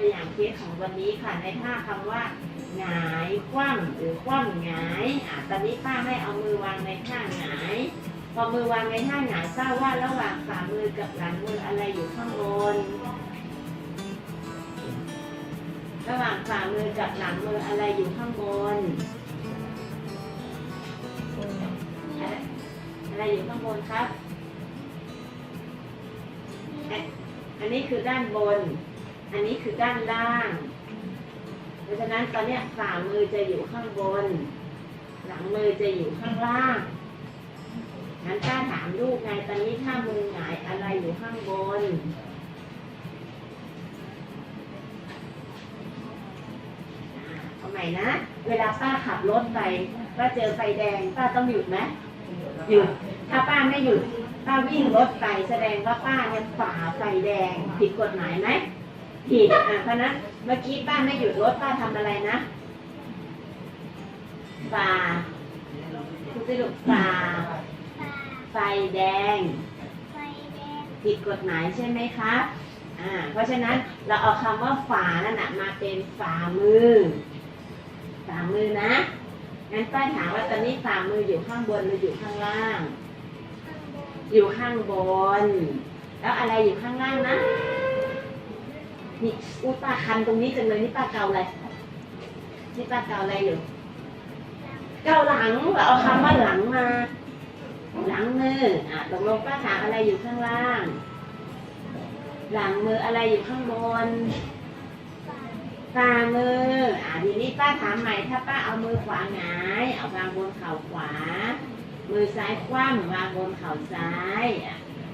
ตัวอย่างเคสของวันนี้ค่ะในท่าคำว่าหงายคว่ำหรือคว่ำหงายอะตอนนี้ป้าให้เอามือวางในท่าหงายพอมือวางในท่าหงายป้าบว่าระหว่างฝ่ามือกับหลังมืออะไรอยู่ข้างบน ระหว่างฝ่ามือกับหลังมืออะไรอยู่ข้างบน อะอะไรอยู่ข้างบนครับ อันนี้คือด้านบน อันนี้คือด้านล่าง เพราะฉะนั้นตอนนี้ฝ่ามือจะอยู่ข้างบน หลังมือจะอยู่ข้างล่างงั้นป้าถามลูกไงตอนนี้ถ้ามือหงายอะไรอยู่ข้างบน เอาใหม่นะ เวลาป้าขับรถไปป้าเจอไฟแดงป้าต้องหยุดไหมหยุด ถ้าป้าไม่หยุด ป้าวิ่งรถไปแสดงว่าป้าเนี่ยฝ่าไฟแดงผิดกฎหมายไหม ผิดอะเพราะนั้นเมื่อกี้ป้าไม่หยุดรถป้าทำอะไรนะฝ่าคุณสรุปฝ่าไฟแดง ผิดกฎหมายใช่ไหมครับ อ่า เพราะฉะนั้นเราเอาคำว่าฝานั่นนะมาเป็นฝ่ามือ ฝ่ามือนะ งั้นป้าถามว่าตอนนี้ฝ่ามืออยู่ข้างบนหรืออยู่ข้างล่าง อยู่ข้างบน แล้วอะไรอยู่ข้างล่างนะ นี่อู้ป้าคันตรงนี้จังเลยนี่ป้าเกาอะไรนี่ป้าเกาอะไรอยู่เกาหลังเอาคำว่าหลังมาหลังมืออะตกลงป้าถามอะไรอยู่ข้างล่าง หลังมืออะไรอยู่ข้างบนฝ่ามืออะทีนี้ป้าถามใหม่ถ้าป้าเอามือขวาหงายเอาวางบนเข่าขวา มือซ้ายคว่ำวางบนเข่าซ้าย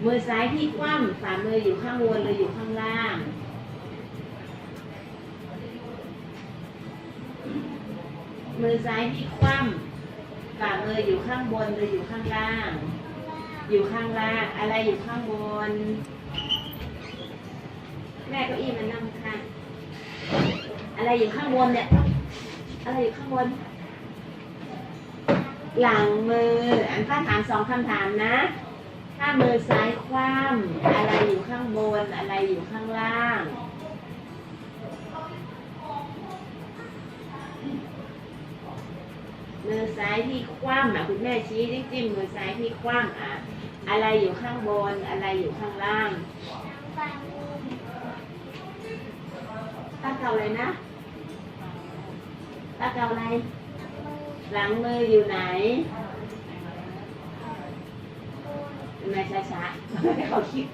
มือซ้ายที่คว่ำฝ่ามืออยู่ข้างบนหรืออยู่ข้างล่าง มือซ้ายที่คว่ำฝ่ามืออยู่ข้างบนหรืออยู่ข้างล่าง อยู่ข้างล่าง อะไรอยู่ข้างบน แม่เก้าอี้มันนั่งข้างอะไรอยู่ข้างบนเนี่ย อะไรอยู่ข้างบน หลังมือ อันป้าถามสองคำถามนะ ถ้ามือซ้ายคว่ำอะไรอยู่ข้างบน อะไรอยู่ข้างล่าง มือซ้ายที่คว่ำอะคุณแม่ชี้จิ้มจิ้มมือซ้ายที่คว่ำอะอะไรอยู่ข้างบนอะไรอยู่ข้างล่างป้าเก่าอะไรนะป้าเก่าอะไร หลังมืออยู่ไหนแม่ช้าๆเขาคิด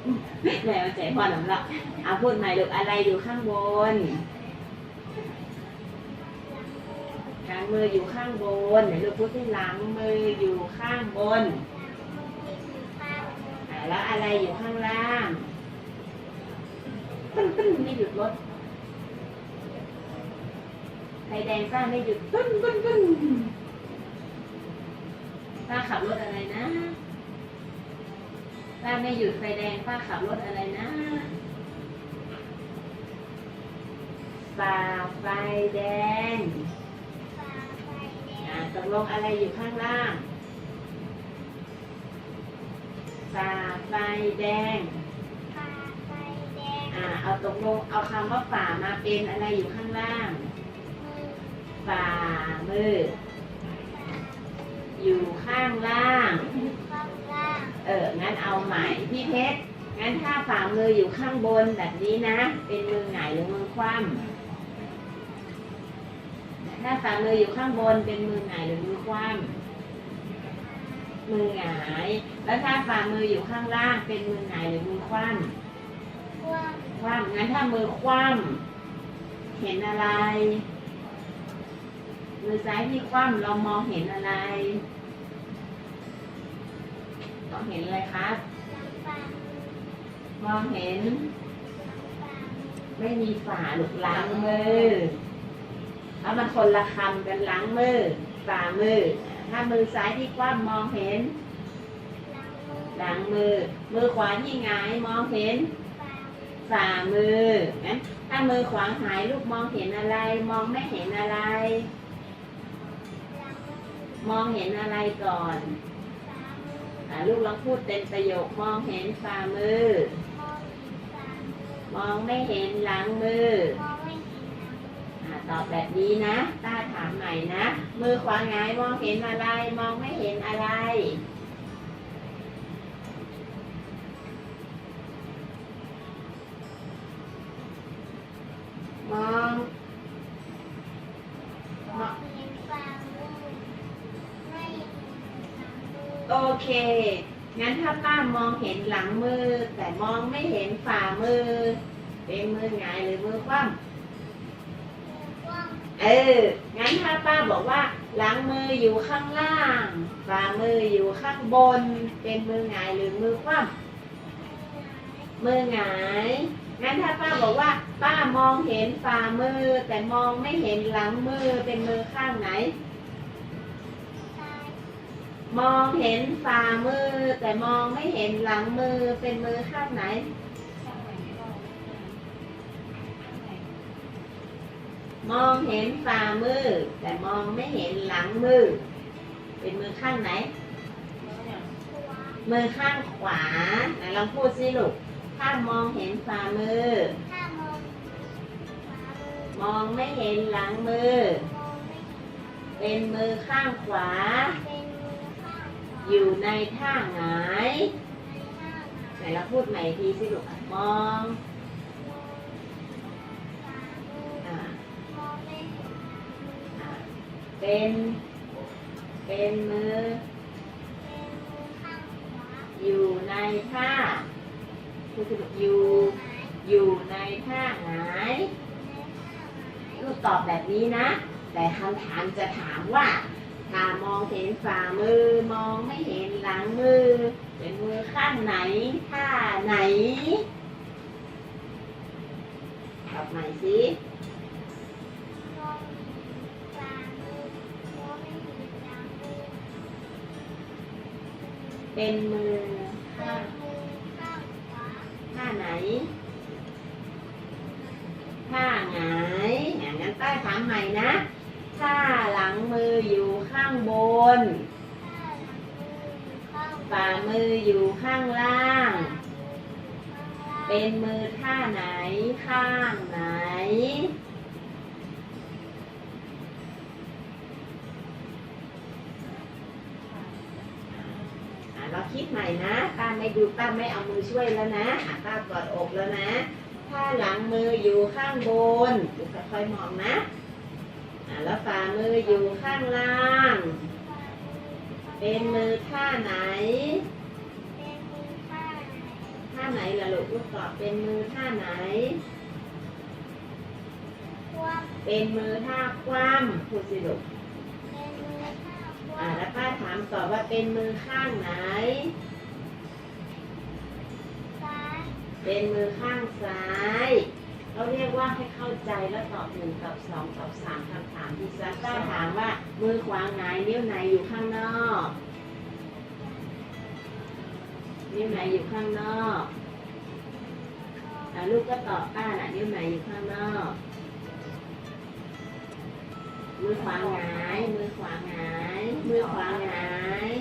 แม่ใจพอหนำละเอาพูดใหม่ลูกอะไรอยู่ข้างบน มืออยู่ข้างบนเดี๋ยวลูกพูดที่หลังมืออยู่ข้างบนแล้วอะไรอยู่ข้างล่างปึ้งปึ้งไม่หยุดรถไฟแดงป้าไม่หยุดปึ้งปึ้งปึ้งป้าขับรถอะไรนะป้าไม่หยุดไฟแดงป้าขับรถอะไรนะฝ่าไฟแดง ตกลงอะไรอยู่ข้างล่างฝ่าไฟแดงอ่าเอาตกลงเอาคำว่าฝ่ามาเป็นอะไรอยู่ข้างล่างฝ่ามือ อยู่ข้างล่างเออ งั้นเอาใหม่พี่เพชร งั้นถ้าฝ่ามืออยู่ข้างบนแบบนี้นะ เป็นมือหงายหรือมือคว่ำ ถ้าฝ่ามืออยู่ข้างบนเป็นมือหงายหรือมือคว่ำมือหงาย แล้วถ้าฝ่ามืออยู่ข้างล่างเป็นมือหงายหรือมือคว่ำคว่ำงั้นถ้ามือคว่ำเห็นอะไร มือซ้ายที่คว่ำเรามองเห็นอะไรมองเห็นอะไรครับมองเห็น ไม่มีฝาหลุกล้างมือ แล้วมันคนละคำกันล้างมือฝ่ามือ ถ้ามือซ้ายที่คว่ำมองเห็นหลังมือ มือขวาที่หงายมองเห็นฝ่ามืองั้นถ้ามือขวาหายลูกมองเห็นอะไร มองไม่เห็นอะไร มองเห็นอะไรก่อนลูกลองพูดเต็มประโยคมองเห็นฝ่ามือ มองไม่เห็นหลังมือ มองไม่แบบนี้นะต้าถามใหม่นะ มือขวาหงายมองเห็นอะไร มองไม่เห็นอะไร มองมองเห็นฝ่ามือไม่เห็นหลังมือโอเค งั้นถ้าป้ามองเห็นหลังมือ แต่มองไม่เห็นฝ่ามือ เป็นมือหงายหรือมือคว่ำ เออ งั้นถ้าป้าบอกว่าหลังมืออยู่ข้างล่างฝ่ามืออยู่ข้างบน เป็นมือหงายหรือมือคว่ำมือหงาย งั้นถ้าป้าบอกว่า ป้ามองเห็นฝ่ามือ แต่มองไม่เห็นหลังมือเป็นมือข้างไหน มองเห็นฝ่ามือ แต่มองไม่เห็นหลังมือเป็นมือข้างไหน มองเห็นฝ่ามือ แต่มองไม่เห็นหลังมือ เป็นมือข้างไหน มือข้างขวาไหนลองพูดสิลูกถ้ามองเห็นฝ่ามือ มองไม่เห็นหลังมือ เป็นมือข้างขวา อยู่ในท่าหงายในท่ายไหนเราพูดใหม่ทีสิลูกมอง เป็น เป็นมือ อยู่ในท่าพูดสิลูกอยู่ อยู่ในท่าหงายในท่าหงายลูกตอบแบบนี้นะ แต่คำถามจะถามว่าถ้ามองเห็นฝ่ามือ มองไม่เห็นหลังมือ เป็นมือข้างไหนท่าไหนตอบใหม่สิ เป็นมือข้างข้างขวาท่าไหนท่าหงายอย่างนั้นใต้ถามใหม่นะท่าหลังมืออยู่ข้างบนฝ่ามืออยู่ข้างล่างฝ่ามืออยู่ข้างล่าง เป็นมือท่าไหนข้างไหน ม่นะป้าไม่ดูป้าไม่เอามือช่วยแล้วนะอะป้ากอดอกแล้วนะถ้าหลังมืออยู่ข้างบนลูกค่อยๆมองนะอะแล้วฝ่ามืออยู่ข้างล่าง เป็นมือท่าไหนเป็นมือข้างไหนท่าไหนล่ะลูกลูกตอบเป็นมือท่าไหนคว่เป็นมือท่าคว่ำพูดสิลูกำเป็นมือข้างคอ่าว่ำแล้วป้าถามต่อว่าเป็นมือข้างไหน เป็นมือข้างซ้าย เราเรียกว่าให้เข้าใจแล้วตอบหนึ่งตอบสองตอบสามคำถามที่ซักป้าถามว่ามือขวาไหนนิ้วไหนอยู่ข้างนอก นิ้วไหนอยู่ข้างนอกอลูกก็ตอบป้าน่ะนิ้วไหนอยู่ข้างนอก มือขวาหงายมือขวาหงายมือขวาหงาย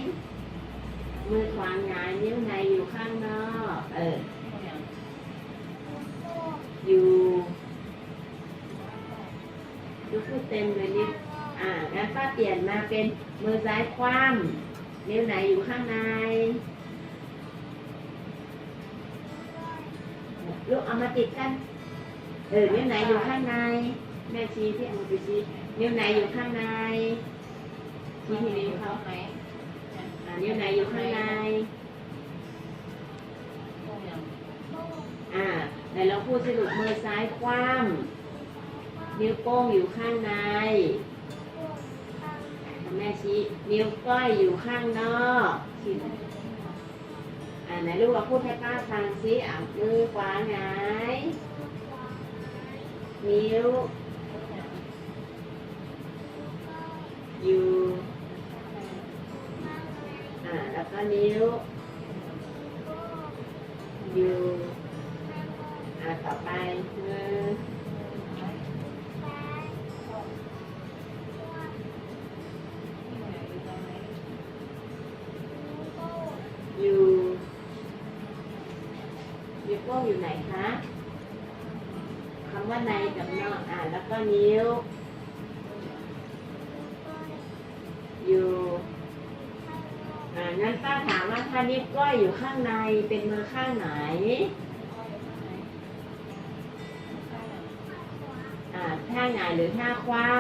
มือขวาหงายนิ้วไหนอยู่ข้างนอก เออ อยู่ดูพูดเต็มเลยนิ้วข้างนอกอ่างั้นป้าเปลี่ยนมาเป็นมือซ้ายคว่ำนิ้วไหนอยู่ข้างในลูกเอามาติดกัน เออ นิ้วไหนอยู่ข้างใน แม่ชี้ที่เอามาไปชี้นิ้วไหนอยู่ข้างในชี้ที่นิ้วเขาไหมอ่านิ้วไหนอยู่ข้างใน อ่า ไหนเราพูดสิลูกมือซ้ายคว่ำนิ้วโป้งอยู่ข้างใน แม่ชี้นิ้วก้อยอยู่ข้างนอกชี้อ่าไหนลูกเราพูดให้ป้าฟังซิอ่ามือขวาไหนนิ้ว อยู่อ่าแล้วก็นิ้ว อยู่ ออยู่นิ้วโป้งอยู่ไหนคะคำว่าในกับนอกอ่านแล้วก็นิ้ว อยู่ อ่านั่นป้าถามว่าถ้านิ้วก้อยอยู่ข้างในเป็นมือข้างไหน อ่าท่าไหนหรือท่าคว่ำ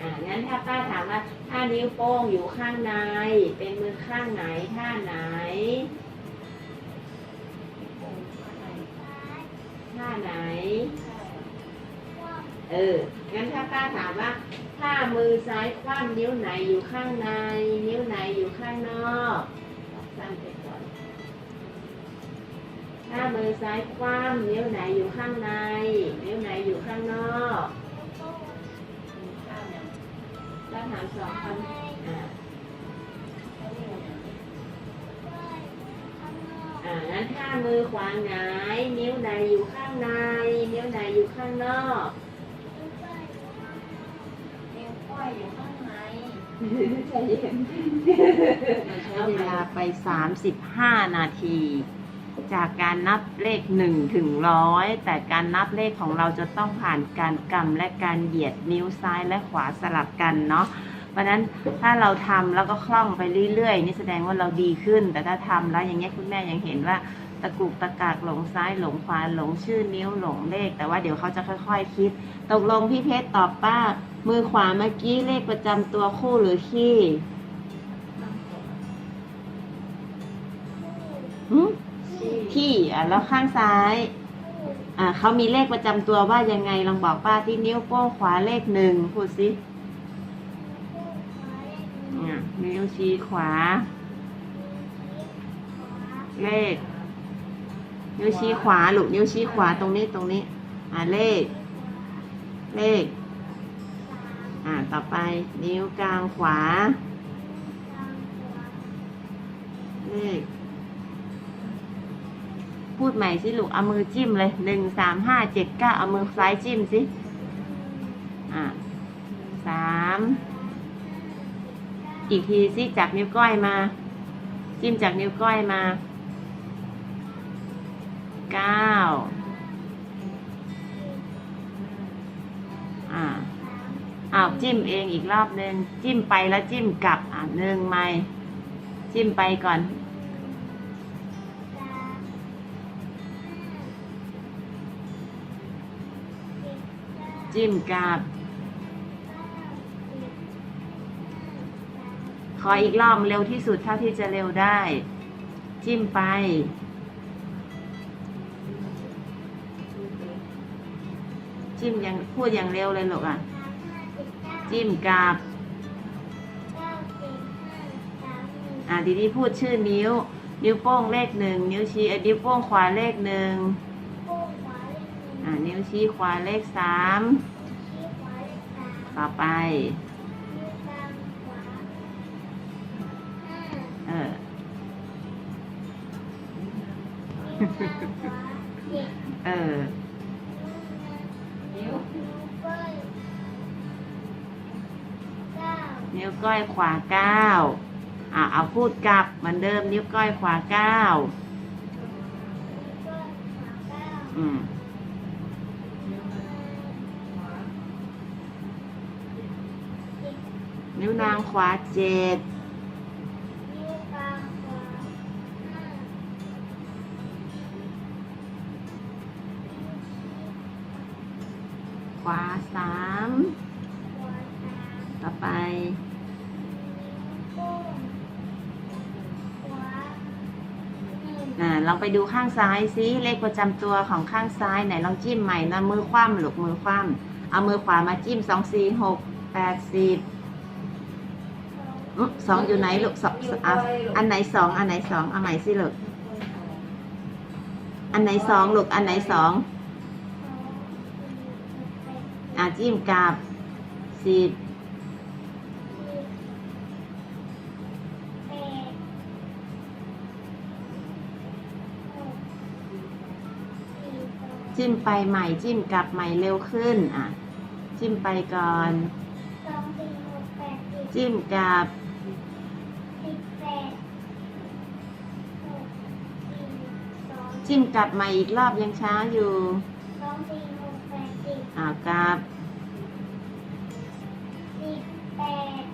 อ่างั้นถ้าป้าถามว่าถ้านิ้วโป้งอยู่ข้างใน เป็นมือข้างไหนท่าไหนท่าไหน เออ งั้นถ้าป้าถามว่า ถ้ามือซ้ายคว่ำนิ้วไหนอยู่ข้างใน นิ้วไหนอยู่ข้างนอกสั้นไป ถ้ามือซ้ายคว่ำนิ้วไหนอยู่ข้างใน นิ้วไหนอยู่ข้างนอกนิ้วโป้งป้าถามสองคำในอ่างั้นถ้ามือขวาหงายนิ้วไหนอยู่ข้างใน นิ้วไหนอยู่ข้างนอกนิ้วก้อยอยู่ข้างนอกใช้เวลาไป 35 นาที จากการนับเลข1ถึงร้อยแต่การนับเลขของเราจะต้องผ่านการกำและการเหยียดนิ้วซ้ายและขวาสลับกันเนาะเพราะนั้นถ้าเราทำแล้วก็คล่องไปเรื่อยๆ นี่แสดงว่าเราดีขึ้น แต่ถ้าทำแล้วอย่างเงี้ยคุณแม่ยังเห็นว่าตะกุกตะกากหลงซ้ายหลงขวาหลงชื่อนิ้วหลงเลข แต่ว่าเดี๋ยวเขาจะค่อย ๆ คิด ตกลงพี่เพชรตอบป้า มือขวาเมื่อกี้เลขประจำตัวคู่หรือขี้ ที่อะแล้วข้างซ้ายอ่าเขามีเลขประจำตัวว่ายังไงลองบอกป้าที่นิ้วโป้งขวาเลขหนึ่งพูดสิอะนิ้วชี้ขวา เลข นิ้วชี้ขวาลูกนิ้วชี้ขวาตรงนี้ตรงนี้ อ่าเลข เลข อ่าต่อไป นิ้วกลางขวา เลข พูดใหม่สิลูกเอามือจิ้มเลยหนึ่งสามห้าเจ็ดเก้าเอามือซ้ายจิ้มสิอ่าสามอีกทีสิจับนิ้วก้อยมา จิ้มจากนิ้วก้อยมาเก้าอ่าอ้าวจิ้มเองอีกรอบหนึ่งจิ้มไปแล้วจิ้มกลับอ่าหนึ่งไม่จิ้มไปก่อน จิ้มกับ ขออีกรอบเร็วที่สุดเท่าที่จะเร็วได้ จิ้มไป จิ้มย่างพูดอย่างเร็วเลยลูกอะ จิ้มกับอ่าดีดีพูดชื่อนิ้ว นิ้วโป้งเลขหนึ่งนิ้วชี้อ่อนิ้วโป้งขวาเลขหนึ่ง อ่านิ้วชี้ขวาเลขสามต่อไป เออ เออ นิ้วก้อยขวาเก้าอ่าเอาพูดกลับเหมือนเดิมนิ้วก้อยขวาเก้าอืม นิ้วนางขวาเจ็ดขวาสามต่อไปอ่าลองไปดูข้างซ้ายซิเลขประจำตัวของข้างซ้ายไหนลองจิ้มใหม่นะมือคว่ำหลุกมือคว่ำเอามือขวามาจิ้มสองสี่หกแปดสิบอื้อ สองอยู่ไหนลูกสองอะอันไหนสองอันไหนสองเอาใหม่สิลูกอันไหนสองลูกอันไหนสองอะจิ้มกลับสิบจิ้มไปใหม่จิ้มกลับใหม่เร็วขึ้น อะ จิ้มไปก่อน จิ้มกลับ จิ้มกลับมาอีกรอบยังช้าอยู่สองสี่หกแปดสิบอ้าวกลับสิบแปด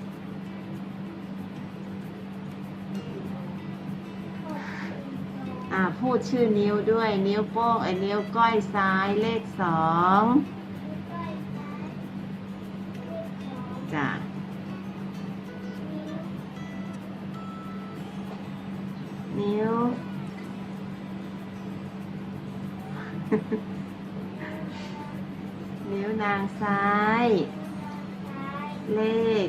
หกสิบอ่าพูดชื่อนิ้วด้วย นิ้วโป้งไอ้นิ้วก้อยซ้ายเลขสองจ้ะ เลขเลข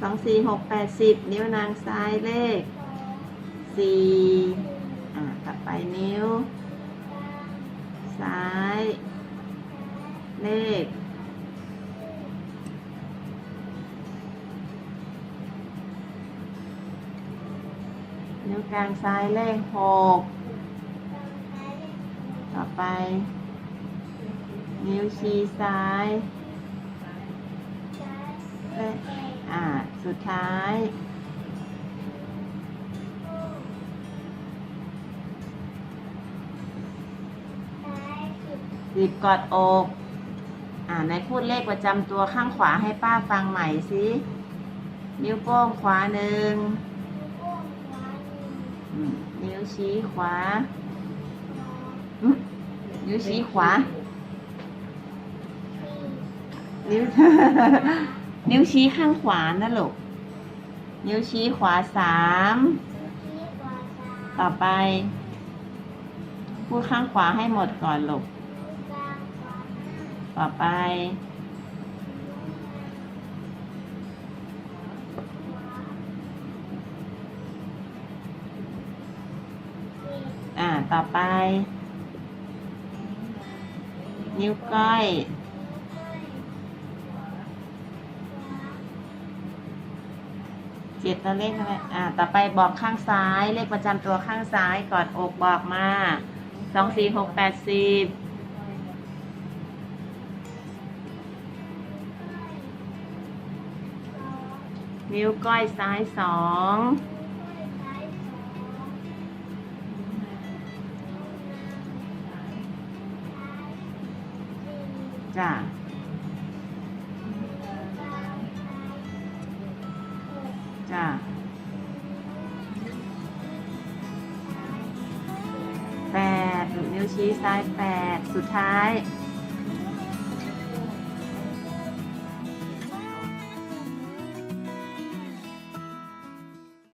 สองสี่หกแปดสิบนิ้วนางซ้ายเลขสี่อ่าต่อไปนิ้ว ซ้าย เลขนิ้วกลางซ้ายเลขหก ต่อไป นิ้วชี้ซ้ายซ้ายเลขแปดอ่า สุดท้ายซ้ายสิบสิบกอดอก อ่าในพูดเลขประจำตัวข้างขวาให้ป้าฟังใหม่สิ นิ้วโป้งขวาหนึ่ง นิ้วโป้งขวาหนึ่งอืมนิ้วชี้ขวาสองอืม นิ้วชี้ขวา นิ้ว นิ้วชี้ข้างขวานะลูกนิ้วชี้ขวาสามนิ้วชี้ขวาสาม ต่อไป พูดข้างขวาให้หมดก่อนลูก ต่อไป อ่า ต่อไป นิ้วก้อยเจ็ดตัวเลขอะไรอ่า ต่อไปบอกข้างซ้าย เลขประจำตัวข้างซ้ายกอดอกบอกมา สองสี่หกแปดสิบนิ้วก้อยซ้ายสอง จ้าจ้าแปดนิ้วชี้ซ้ายแปดสุดท้าย